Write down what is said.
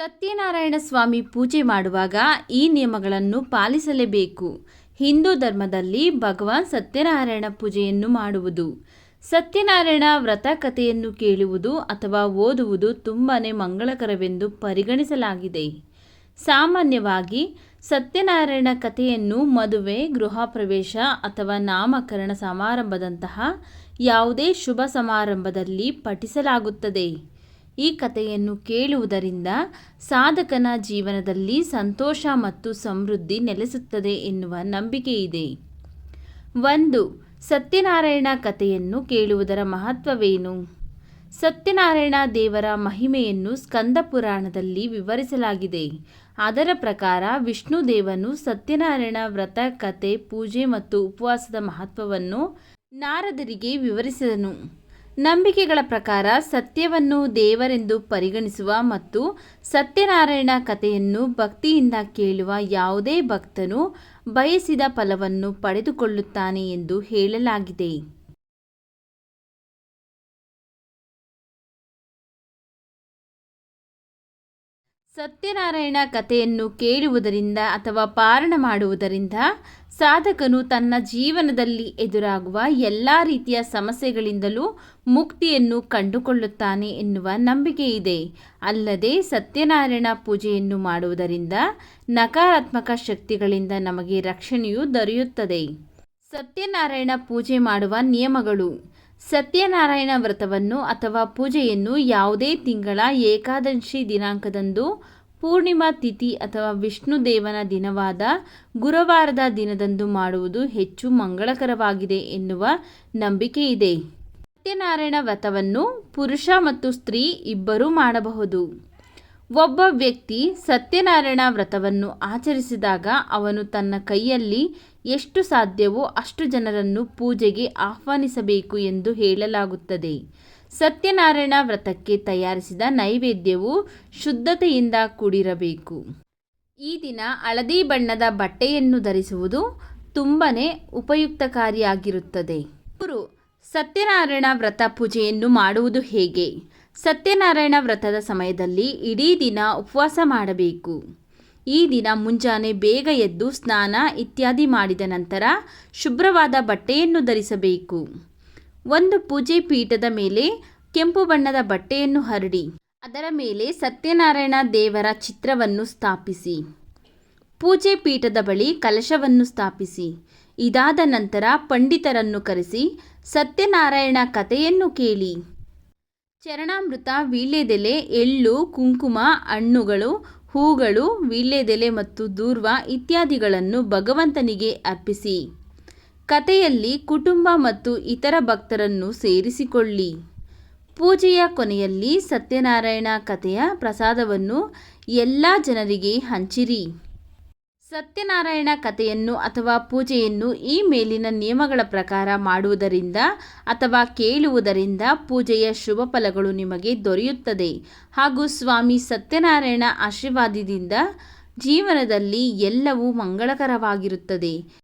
ಸತ್ಯನಾರಾಯಣ ಸ್ವಾಮಿ ಪೂಜೆ ಮಾಡುವಾಗ ಈ ನಿಯಮಗಳನ್ನು ಪಾಲಿಸಲೇಬೇಕು. ಹಿಂದೂ ಧರ್ಮದಲ್ಲಿ ಭಗವಾನ್ ಸತ್ಯನಾರಾಯಣ ಪೂಜೆಯನ್ನು ಮಾಡುವುದು. ಸತ್ಯನಾರಾಯಣ ವ್ರತ ಕಥೆಯನ್ನು ಕೇಳುವುದು ಅಥವಾ ಓದುವುದು ತುಂಬಾ ಮಂಗಳಕರವೆಂದು ಪರಿಗಣಿಸಲಾಗಿದೆ. ಸಾಮಾನ್ಯವಾಗಿ ಸತ್ಯನಾರಾಯಣ ಕಥೆಯನ್ನು ಮದುವೆ, ಗೃಹ ಪ್ರವೇಶ ಅಥವಾ ನಾಮಕರಣ ಸಮಾರಂಭದಂತಹ ಯಾವುದೇ ಶುಭ ಸಮಾರಂಭದಲ್ಲಿ ಪಠಿಸಲಾಗುತ್ತದೆ. ಈ ಕಥೆಯನ್ನು ಕೇಳುವುದರಿಂದ ಸಾಧಕನ ಜೀವನದಲ್ಲಿ ಸಂತೋಷ ಮತ್ತು ಸಮೃದ್ಧಿ ನೆಲೆಸುತ್ತದೆ ಎನ್ನುವ ನಂಬಿಕೆ ಇದೆ. ಒಂದು, ಸತ್ಯನಾರಾಯಣ ಕಥೆಯನ್ನು ಕೇಳುವುದರ ಮಹತ್ವವೇನು? ಸತ್ಯನಾರಾಯಣ ದೇವರ ಮಹಿಮೆಯನ್ನು ಸ್ಕಂದ ಪುರಾಣದಲ್ಲಿ ವಿವರಿಸಲಾಗಿದೆ. ಅದರ ಪ್ರಕಾರ ವಿಷ್ಣು ದೇವನು ಸತ್ಯನಾರಾಯಣ ವ್ರತ, ಕಥೆ, ಪೂಜೆ ಮತ್ತು ಉಪವಾಸದ ಮಹತ್ವವನ್ನು ನಾರದರಿಗೆ ವಿವರಿಸಿದನು. ನಂಬಿಕೆಗಳ ಪ್ರಕಾರ ಸತ್ಯವನ್ನು ದೇವರೆಂದು ಪರಿಗಣಿಸುವ ಮತ್ತು ಸತ್ಯನಾರಾಯಣ ಕಥೆಯನ್ನು ಭಕ್ತಿಯಿಂದ ಕೇಳುವ ಯಾವುದೇ ಭಕ್ತನು ಬಯಸಿದ ಫಲವನ್ನು ಪಡೆದುಕೊಳ್ಳುತ್ತಾನೆ ಎಂದು ಹೇಳಲಾಗಿದೆ. ಸತ್ಯನಾರಾಯಣ ಕಥೆಯನ್ನು ಕೇಳುವುದರಿಂದ ಅಥವಾ ಪಾರಣ ಮಾಡುವುದರಿಂದ ಸಾಧಕನು ತನ್ನ ಜೀವನದಲ್ಲಿ ಎದುರಾಗುವ ಎಲ್ಲ ರೀತಿಯ ಸಮಸ್ಯೆಗಳಿಂದಲೂ ಮುಕ್ತಿಯನ್ನು ಕಂಡುಕೊಳ್ಳುತ್ತಾನೆ ಎನ್ನುವ ನಂಬಿಕೆ ಇದೆ. ಅಲ್ಲದೆ ಸತ್ಯನಾರಾಯಣ ಪೂಜೆಯನ್ನು ಮಾಡುವುದರಿಂದ ನಕಾರಾತ್ಮಕ ಶಕ್ತಿಗಳಿಂದ ನಮಗೆ ರಕ್ಷಣೆಯು ದೊರೆಯುತ್ತದೆ. ಸತ್ಯನಾರಾಯಣ ಪೂಜೆ ಮಾಡುವ ನಿಯಮಗಳು. ಸತ್ಯನಾರಾಯಣ ವ್ರತವನ್ನು ಅಥವಾ ಪೂಜೆಯನ್ನು ಯಾವುದೇ ತಿಂಗಳ ಏಕಾದಶಿ ದಿನಾಂಕದಂದು ಪೂರ್ಣಿಮಾ ತಿಥಿ ಅಥವಾ ವಿಷ್ಣು ದೇವನ ದಿನವಾದ ಗುರುವಾರದ ದಿನದಂದು ಮಾಡುವುದು ಹೆಚ್ಚು ಮಂಗಳಕರವಾಗಿದೆ ಎನ್ನುವ ನಂಬಿಕೆ ಇದೆ. ಸತ್ಯನಾರಾಯಣ ವ್ರತವನ್ನು ಪುರುಷ ಮತ್ತು ಸ್ತ್ರೀ ಇಬ್ಬರೂ ಮಾಡಬಹುದು. ಒಬ್ಬ ವ್ಯಕ್ತಿ ಸತ್ಯನಾರಾಯಣ ವ್ರತವನ್ನು ಆಚರಿಸಿದಾಗ ಅವನು ತನ್ನ ಕೈಯಲ್ಲಿ ಎಷ್ಟು ಸಾಧ್ಯವೋ ಅಷ್ಟು ಜನರನ್ನು ಪೂಜೆಗೆ ಆಹ್ವಾನಿಸಬೇಕು ಎಂದು ಹೇಳಲಾಗುತ್ತದೆ. ಸತ್ಯನಾರಾಯಣ ವ್ರತಕ್ಕೆ ತಯಾರಿಸಿದ ನೈವೇದ್ಯವು ಶುದ್ಧತೆಯಿಂದ ಕೂಡಿರಬೇಕು. ಈ ದಿನ ಹಳದಿ ಬಣ್ಣದ ಬಟ್ಟೆಯನ್ನು ಧರಿಸುವುದು ತುಂಬನೇ ಉಪಯುಕ್ತಕಾರಿಯಾಗಿರುತ್ತದೆ. ಗುರು, ಸತ್ಯನಾರಾಯಣ ವ್ರತ ಪೂಜೆಯನ್ನು ಮಾಡುವುದು ಹೇಗೆ? ಸತ್ಯನಾರಾಯಣ ವ್ರತದ ಸಮಯದಲ್ಲಿ ಇಡೀ ದಿನ ಉಪವಾಸ ಮಾಡಬೇಕು. ಈ ದಿನ ಮುಂಜಾನೆ ಬೇಗ ಎದ್ದು ಸ್ನಾನ ಇತ್ಯಾದಿ ಮಾಡಿದ ನಂತರ ಶುಭ್ರವಾದ ಬಟ್ಟೆಯನ್ನು ಧರಿಸಬೇಕು. ಒಂದು ಪೂಜೆ ಪೀಠದ ಮೇಲೆ ಕೆಂಪು ಬಣ್ಣದ ಬಟ್ಟೆಯನ್ನು ಹರಡಿ, ಅದರ ಮೇಲೆ ಸತ್ಯನಾರಾಯಣ ದೇವರ ಚಿತ್ರವನ್ನು ಸ್ಥಾಪಿಸಿ. ಪೂಜೆ ಪೀಠದ ಬಳಿ ಕಲಶವನ್ನು ಸ್ಥಾಪಿಸಿ. ಇದಾದ ನಂತರ ಪಂಡಿತರನ್ನು ಕರೆಸಿ ಸತ್ಯನಾರಾಯಣ ಕಥೆಯನ್ನು ಕೇಳಿ. ಚರಣಾಮೃತ, ವೀಳ್ಯದೆಲೆ, ಎಳ್ಳು, ಕುಂಕುಮ, ಹಣ್ಣುಗಳು ಹೂಗಳು, ವೀಳ್ಯದೆಲೆ ಮತ್ತು ದೂರ್ವ ಇತ್ಯಾದಿಗಳನ್ನು ಭಗವಂತನಿಗೆ ಅರ್ಪಿಸಿ. ಕಥೆಯಲ್ಲಿ ಕುಟುಂಬ ಮತ್ತು ಇತರ ಭಕ್ತರನ್ನು ಸೇರಿಸಿಕೊಳ್ಳಿ. ಪೂಜೆಯ ಕೊನೆಯಲ್ಲಿ ಸತ್ಯನಾರಾಯಣ ಕಥೆಯ ಪ್ರಸಾದವನ್ನು ಎಲ್ಲ ಜನರಿಗೆ ಹಂಚಿರಿ. ಸತ್ಯನಾರಾಯಣ ಕಥೆಯನ್ನು ಅಥವಾ ಪೂಜೆಯನ್ನು ಈ ಮೇಲಿನ ನಿಯಮಗಳ ಪ್ರಕಾರ ಮಾಡುವುದರಿಂದ ಅಥವಾ ಕೇಳುವುದರಿಂದ ಪೂಜೆಯ ಶುಭ ಫಲಗಳು ನಿಮಗೆ ದೊರೆಯುತ್ತದೆ. ಹಾಗೂ ಸ್ವಾಮಿ ಸತ್ಯನಾರಾಯಣ ಆಶೀರ್ವಾದದಿಂದ ಜೀವನದಲ್ಲಿ ಎಲ್ಲವೂ ಮಂಗಳಕರವಾಗಿರುತ್ತದೆ.